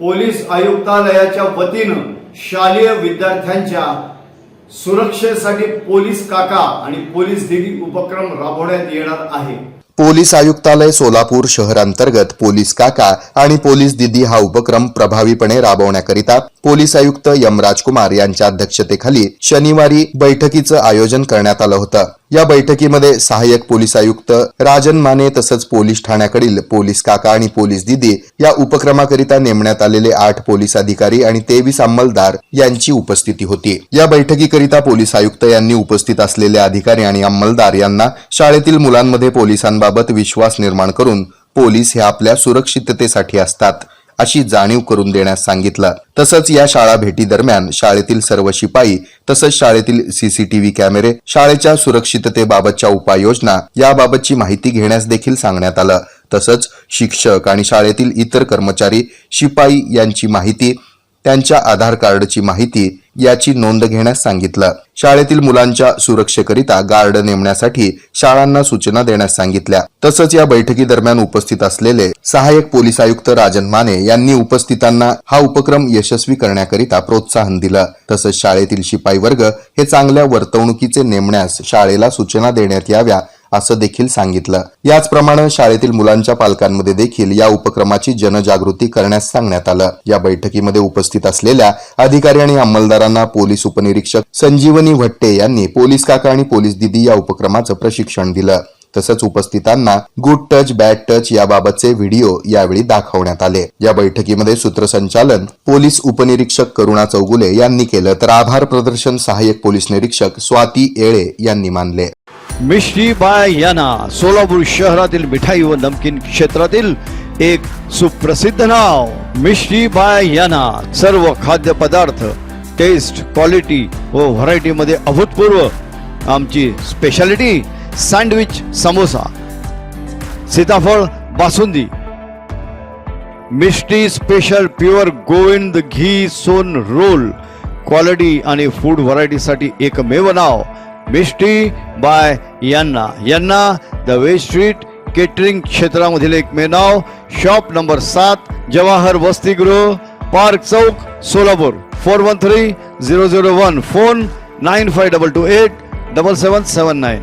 Police आयुक्तालयाच्या वतीनं शालेय विद्यार्थ्यांच्या सुरक्षेसाठी पोलीस काका आणि पोलीस दिदी उपक्रम राबवण्यात येणार आहे. पोलीस आयुक्तालय सोलापूर शहरांतर्गत पोलीस काका आणि पोलीस दिदी हा उपक्रम प्रभावीपणे राबवण्याकरिता पोलीस आयुक्त यम राजकुमार यांच्या अध्यक्षतेखाली शनिवारी बैठकीचं आयोजन करण्यात आलं होतं. या बैठकीमध्ये सहाय्यक पोलीस आयुक्त राजन माने तसंच पोलीस ठाण्याकडील पोलीस काका आणि पोलीस दिदी या उपक्रमाकरिता नेमण्यात आलेले आठ पोलीस अधिकारी आणि तेवीस अंमलदार यांची उपस्थिती होती. या बैठकीकरिता पोलीस आयुक्त यांनी उपस्थित असलेले अधिकारी आणि अंमलदार यांना शाळेतील मुलांमध्ये पोलिसांबाबत विश्वास निर्माण करून पोलीस हे आपल्या सुरक्षिततेसाठी असतात. अशी जाणीव करून देण्यास सांगितलं. तसंच या शाळा भेटी दरम्यान शाळेतील सर्व शिपाई तसंच शाळेतील सीसीटीव्ही कॅमेरे शाळेच्या सुरक्षिततेबाबतच्या उपाययोजना याबाबतची माहिती घेण्यास देखील सांगण्यात आलं. तसंच शिक्षक आणि शाळेतील इतर कर्मचारी शिपाई यांची माहिती त्यांच्या आधार कार्डची माहिती याची नोंद घेण्यास सांगितलं. शाळेतील मुलांच्या सुरक्षेकरिता गार्ड नेमण्यासाठी शाळांना सूचना देण्यास सांगितल्या. तसंच या बैठकीदरम्यान उपस्थित असलेले सहाय्यक पोलीस आयुक्त राजन माने यांनी उपस्थितांना हा उपक्रम यशस्वी करण्याकरिता प्रोत्साहन दिलं. तसंच शाळेतील शिपाई वर्ग हे चांगल्या वर्तवणुकीचे नेमण्यास शाळेला सूचना देण्यात याव्या असं देखील सांगितलं. याचप्रमाणे शाळेतील मुलांच्या पालकांमध्ये देखील या उपक्रमाची जनजागृती करण्यास सांगण्यात आलं. या बैठकीमध्ये उपस्थित असलेल्या अधिकारी आणि अंमलदारांना पोलीस उपनिरीक्षक संजीवनी भट्टे यांनी पोलीस काका आणि पोलीस दिदी या उपक्रमाचं प्रशिक्षण दिलं. तसंच उपस्थितांना गुड टच बॅड टच याबाबतचे व्हिडिओ यावेळी दाखवण्यात आले. या बैठकीमध्ये सूत्रसंचालन पोलीस उपनिरीक्षक करुणा चौगुले यांनी केलं तर आभार प्रदर्शन सहाय्यक पोलीस निरीक्षक स्वाती येळे यांनी मानले. मिश्रीबाय बाय याना सोलापूर शहरातील मिठाई व नमकीन क्षेत्रातील एक सुप्रसिद्ध नाव मिश्रीबाय बाय याना सर्व खाद्य पदार्थ टेस्ट क्वालिटी व व्हरायटी मध्ये अभूतपूर्व आमची स्पेशालिटी सँडविच समोसा सीताफळ बासुंदी. मिष्टी स्पेशल प्युअर गोविंद घी सोन रोल. क्वालिटी आणि फूड व्हरायटीसाठी एकमेव नाव मिष्टी बाय यांना. यांना द वे स्ट्रीट केटरिंग क्षेत्रामधील एकमेव नाव शॉप नंबर सात जवाहर वसतिगृह park Chowk Solapur. Four one three zero zero one. Phone nine five double two eight double seven seven nine.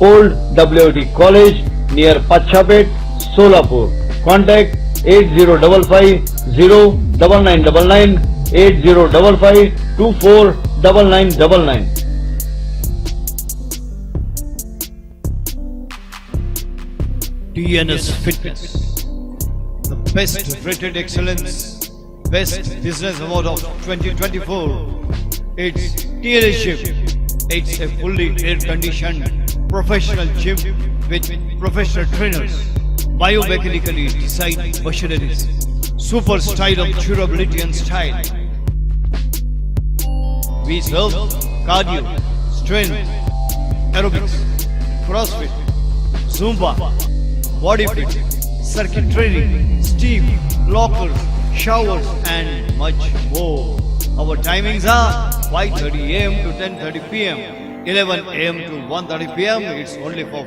Old WD College near Pachabet, Solapur. Contact 8055-09999, 8055-249999. TNS Fitness, the best rated excellence, best business award of 2024. It's dealership. It's a fully air-conditioned professional gym with professional trainers, biomechanically designed machineries, super style of durability and style. We serve cardio, strength, aerobics, CrossFit, Zumba, body fit, circuit training, steam, lockers, showers, and much more. Our timings are 5:30 a.m. to 10:30 p.m., 11 a.m. to 1:30 p.m. It's only for